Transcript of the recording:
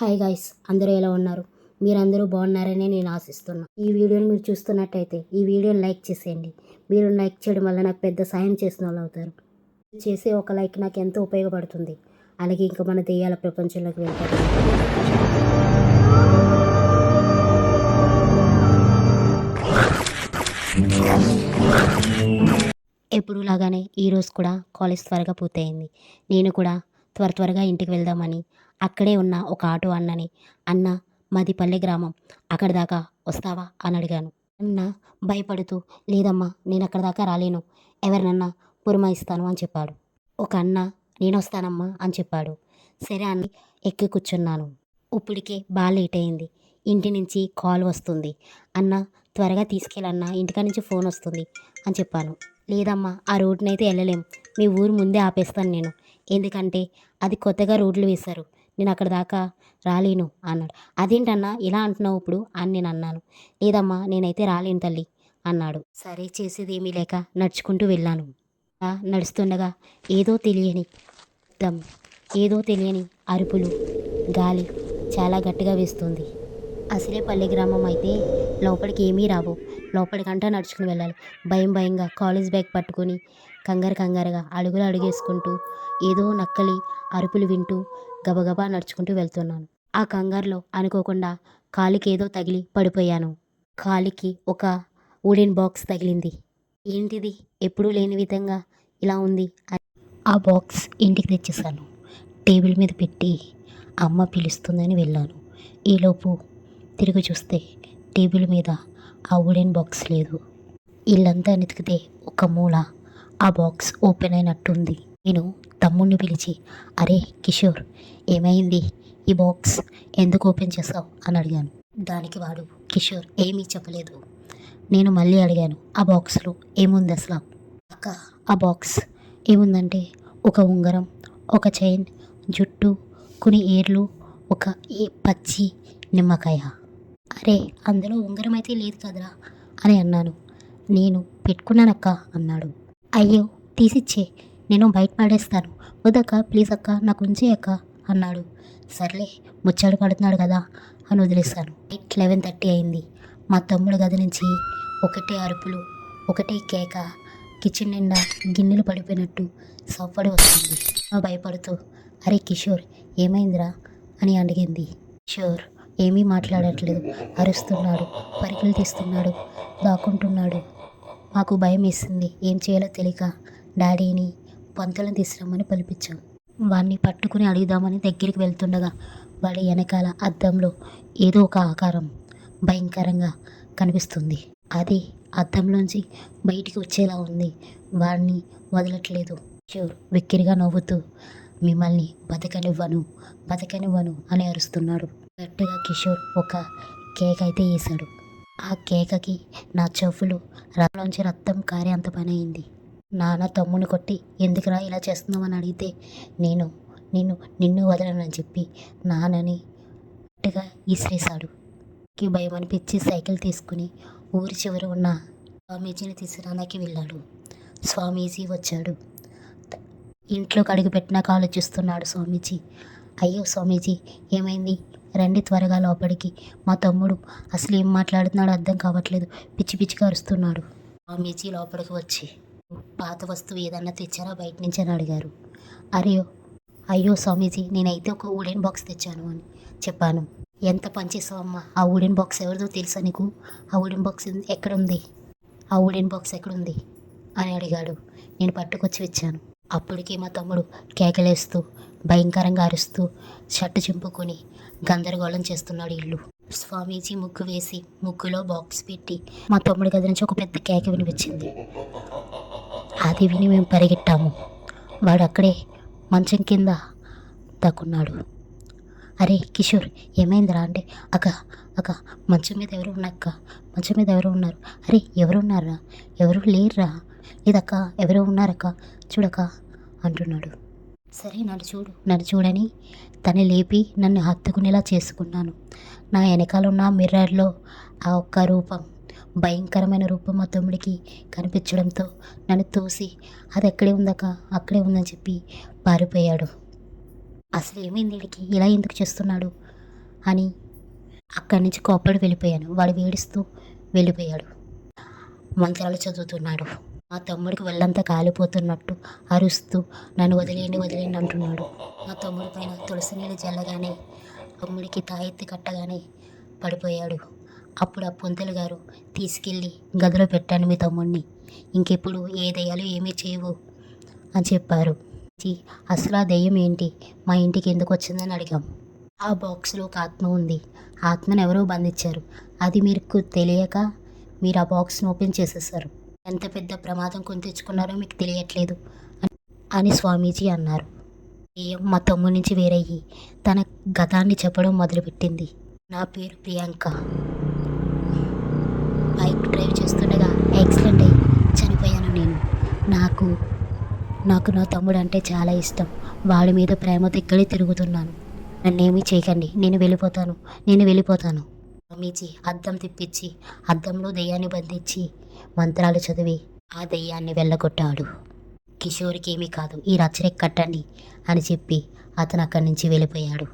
Hi guys అందరూ ఎలా ఉన్నారు? మీరందరూ బాగున్నారని నేను ఆశిస్తున్నాను ఈ వీడియోని మీరు చూస్తున్నట్టయితే ఈ వీడియోని లైక్ చేసేయండి. మీరు లైక్ చేయడం వల్ల నాకు పెద్ద సాయం చేసిన వాళ్ళు అవుతారు. చేసే ఒక లైక్ నాకు ఎంతో ఉపయోగపడుతుంది. అలాగే ఇంకా మన దెయ్యాల ప్రపంచంలోకి వెళ్తారు ఎప్పుడు లాగానే ఈరోజు కూడా కాలేజ్ త్వరగా పూర్తయింది. నేను కూడా త్వర త్వరగా ఇంటికి వెళ్దామని అక్కడే ఉన్న ఒక ఆటో అన్నని అన్న మాది పల్లె గ్రామం అక్కడి దాకా వస్తావా? అని అడిగాను. అన్న భయపడుతూ లేదమ్మా నేను అక్కడ దాకా రాలేను ఎవరినన్నా పురమాయిస్తాను అని చెప్పాడు. ఒక అన్న నేను వస్తానమ్మా అని చెప్పాడు. సరే అని ఎక్కి కూర్చున్నాను. ఇప్పటికే బాగా లేట్ అయింది. ఇంటి నుంచి కాల్ వస్తుంది. అన్న త్వరగా తీసుకెళ్ళన్నా ఇంటికా నుంచి ఫోన్ వస్తుంది అని చెప్పాను. లేదమ్మా ఆ రోడ్నైతే వెళ్ళలేం. మీ ఊరు ముందే ఆపేస్తాను నేను. ఎందుకంటే అది కొత్తగా రోడ్లు వేశారు. నేను అక్కడ దాకా రాలేను అన్నాడు. అదేంటన్నా? ఇలా అంటున్నావు ఇప్పుడు? అని నేను అన్నాను. లేదమ్మా నేనైతే రాలేను తల్లి అన్నాడు. సరే చేసేది ఏమీ లేక నడుచుకుంటూ వెళ్ళాను. నడుస్తుండగా ఏదో తెలియని దమ్ ఏదో తెలియని అరుపులు గాలి చాలా గట్టిగా వేస్తుంది. అసలే పల్లె గ్రామం అయితే లోపలికి ఏమీ రావు. లోపలికంటా నడుచుకుని వెళ్ళాలి. భయం భయంగా కాలేజ్ బ్యాగ్ పట్టుకొని కంగారు కంగారుగా అడుగులు అడుగేసుకుంటూ ఏదో నక్కలి అరుపులు వింటూ గబగబా నడుచుకుంటూ వెళ్తున్నాను. ఆ కంగారులో అనుకోకుండా కాలికి ఏదో తగిలి పడిపోయాను. కాలికి ఒక వుడెన్ బాక్స్ తగిలింది. ఏంటిది? ఎప్పుడూ లేని విధంగా ఇలా ఉంది అని ఆ బాక్స్ ఇంటికి తెచ్చేసాను టేబుల్ మీద పెట్టి అమ్మ పిలుస్తుందని వెళ్ళాను. ఈలోపు తిరిగి చూస్తే టేబుల్ మీద ఆ వుడెన్ బాక్స్ లేదు. ఇల్లంతా వెతికితే ఒక మూల. ఆ బాక్స్ ఓపెన్ అయినట్టుంది. నేను తమ్ముడిని పిలిచి అరే కిషోర్ ఏమైంది? ఈ బాక్స్ ఎందుకు ఓపెన్ చేసావు అని అడిగాను. దానికి వాడు కిషోర్ ఏమీ చెప్పలేదు. నేను మళ్ళీ అడిగాను ఆ బాక్స్లో ఏముంది అసలు? అక్క ఆ బాక్స్ ఏముందంటే ఒక ఉంగరం ఒక చైన్ జుట్టు కొన్ని ఏర్లు ఒక ఏ పచ్చి నిమ్మకాయ. అరే అందులో ఉంగరం అయితే లేదు కదరా అని అన్నాను. నేను పెట్టుకున్నానక్క అన్నాడు. అయ్యో తీసిచ్చే నేను బయట పడేస్తాను. వద్దక్క ప్లీజ్ అక్క నాకు ఉంచే అక్క అన్నాడు. సర్లే ముచ్చాడు పడుతున్నాడు కదా అని వదిలేస్తాను ఎయిట్ లెవెన్ థర్టీ అయింది. మా తమ్ముడు గది నుంచి ఒకటే అరుపులు ఒకటే కేక కిచెన్ నిండా గిన్నెలు పడిపోయినట్టు సవ్వడి వస్తుంది. భయపడుతూ అరే కిషోర్ ఏమైందిరా? అని అడిగింది. కిషోర్ ఏమీ మాట్లాడట్లేదు. అరుస్తున్నాడు పరుగులు తీస్తున్నాడు దాక్కుంటున్నాడు. మాకు భయం వేసింది. ఏం చేయాలో తెలియక డాడీని పంతులను తీసుకురమ్మని పిలిపించాం. వాడిని పట్టుకుని అడుగుదామని దగ్గరికి వెళ్తుండగా వాడి వెనకాల అద్దంలో ఏదో ఒక ఆకారం భయంకరంగా కనిపిస్తుంది. అది అద్దంలోంచి బయటికి వచ్చేలా ఉంది. వాడిని వదలట్లేదు. షూర్ వెక్కిరిగా నవ్వుతూ మిమ్మల్ని బతకనివ్వను బతకనివ్వను అని అరుస్తున్నాడు. గట్టిగా కిషోర్ ఒక కేక్ అయితే వేశాడు ఆ కేకకి నా చెవులు రక్తంలోంచి రక్తం కారే అంత పని అయింది నాన్న తమ్ముని కొట్టి ఎందుకురా ఇలా చేస్తున్నామని అడిగితే నేను నిన్ను నిన్ను వదలనని చెప్పి నాన్నని గట్టిగా ఇసిరేశాడు కి భయం అనిపించి సైకిల్ తీసుకుని ఊరి చివర ఉన్న స్వామీజీని తీసుకురానికి వెళ్ళాడు. స్వామీజీ వచ్చాడు. ఇంట్లోకి అడుగు పెట్టినాక ఆలోచిస్తున్నాడు స్వామీజీ. అయ్యో స్వామీజీ ఏమైంది? రండి త్వరగా లోపలికి. మా తమ్ముడు అసలు ఏం మాట్లాడుతున్నాడో అర్థం కావట్లేదు. పిచ్చి పిచ్చిగా అరుస్తున్నాడు. స్వామీజీ లోపలికి వచ్చి పాత వస్తువు ఏదన్నా తెచ్చారా బయట నుంచి అని అడిగారు. అరే అయ్యో స్వామీజీ నేనైతే ఒక వుడెన్ బాక్స్ తెచ్చాను అని చెప్పాను. ఎంత పనిచేసావు అమ్మా? ఆ వుడెన్ బాక్స్ ఎవరిదో తెలుసా నీకు? ఆ వుడెన్ బాక్స్ ఎక్కడ ఉంది ఆ వుడెన్ బాక్స్ ఎక్కడుంది? అని అడిగాడు. నేను పట్టుకొచ్చి వచ్చాను అప్పటికి మా తమ్ముడు కేకలేస్తూ భయంకరంగా అరుస్తూ షర్టు చింపుకొని గందరగోళం చేస్తున్నాడు ఇల్లు. స్వామీజీ ముగ్గు వేసి ముగ్గులో బాక్స్ పెట్టి మా తమ్ముడి గది నుంచి ఒక పెద్ద కేక వినిపించింది. అది విని మేము పరిగెట్టాము. వాడు అక్కడే మంచం కింద దక్కున్నాడు. అరే కిషోర్ ఏమైందిరా అంటే అక్క అక్క మంచం మీద ఎవరు ఉన్నక్క మంచం మీద ఎవరు ఉన్నారు? అరే ఎవరు ఉన్నారా ఎవరు లేరురా? లేదక్క ఎవరో ఉన్నారక్క? చూడక్క అంటున్నాడు. సరే నన్ను చూడు. నన్ను చూడని తను లేపి నన్ను హత్తుకునేలా చేసుకున్నాను. నా వెనకాల ఉన్న మిర్రర్లో ఆ ఒక్క రూపం భయంకరమైన రూపం మా తమ్ముడికి కనిపించడంతో నన్ను తోసి అది ఎక్కడే ఉందక్క అక్కడే ఉందని చెప్పి పారిపోయాడు. అసలు ఏమైంది వీడికి? ఇలా ఎందుకు చేస్తున్నాడు? అని అక్కడి నుంచి కోప్పడి వెళ్ళిపోయాను. వాడు వేడిస్తూ వెళ్ళిపోయాడు. మంత్రాలు చదువుతున్నాడు. మా తమ్ముడికి వెళ్ళంతా కాలిపోతున్నట్టు అరుస్తూ నన్ను వదిలేయండి వదిలేయండి అంటున్నాడు. మా తమ్ముడి పైన తులసి నీళ్ళు చల్లగానే తమ్ముడికి తాయెత్తి కట్టగానే పడిపోయాడు. అప్పుడు ఆ పొంతలు గారు తీసుకెళ్ళి గదిలో పెట్టాను మీ తమ్ముడిని ఇంకెప్పుడు ఏ దయ్యాలు ఏమీ చేయవు అని చెప్పారు. అసలు ఆ దెయ్యం ఏంటి? మా ఇంటికి ఎందుకు వచ్చిందని అడిగాం. ఆ బాక్స్లో ఒక ఆత్మ ఉంది. ఆ ఆత్మను ఎవరో బంధించారు. అది మీకు తెలియక మీరు ఆ బాక్స్ను ఓపెన్ చేసేసారు. ఎంత పెద్ద ప్రమాదం కొని తెచ్చుకున్నారో మీకు తెలియట్లేదు అని- స్వామీజీ అన్నారు. దెయ్యం మా తమ్ముడి నుంచి వేరయ్యి. తన గతాన్ని చెప్పడం మొదలుపెట్టింది. నా పేరు ప్రియాంక. బైక్ డ్రైవ్ చేస్తుండగా యాక్సిడెంట్ అయ్యి చనిపోయాను నేను. నాకు నాకు నా తమ్ముడు అంటే చాలా ఇష్టం. వాడి మీద ప్రేమతో ఇక్కడే తిరుగుతున్నాను. నన్నేమీ చేయకండి. నేను వెళ్ళిపోతాను. నేను వెళ్ళిపోతాను. స్వామీజీ అద్దం తిప్పించి అద్దంలో దెయ్యాన్ని బంధించి మంత్రాలు చదివి ఆ దెయ్యాన్ని వెళ్ళగొట్టాడు. కిషోర్కి ఏమీ కాదు ఈ రచనకి కట్టండి అని చెప్పి అతను అక్కడి నుంచి వెళ్ళిపోయాడు.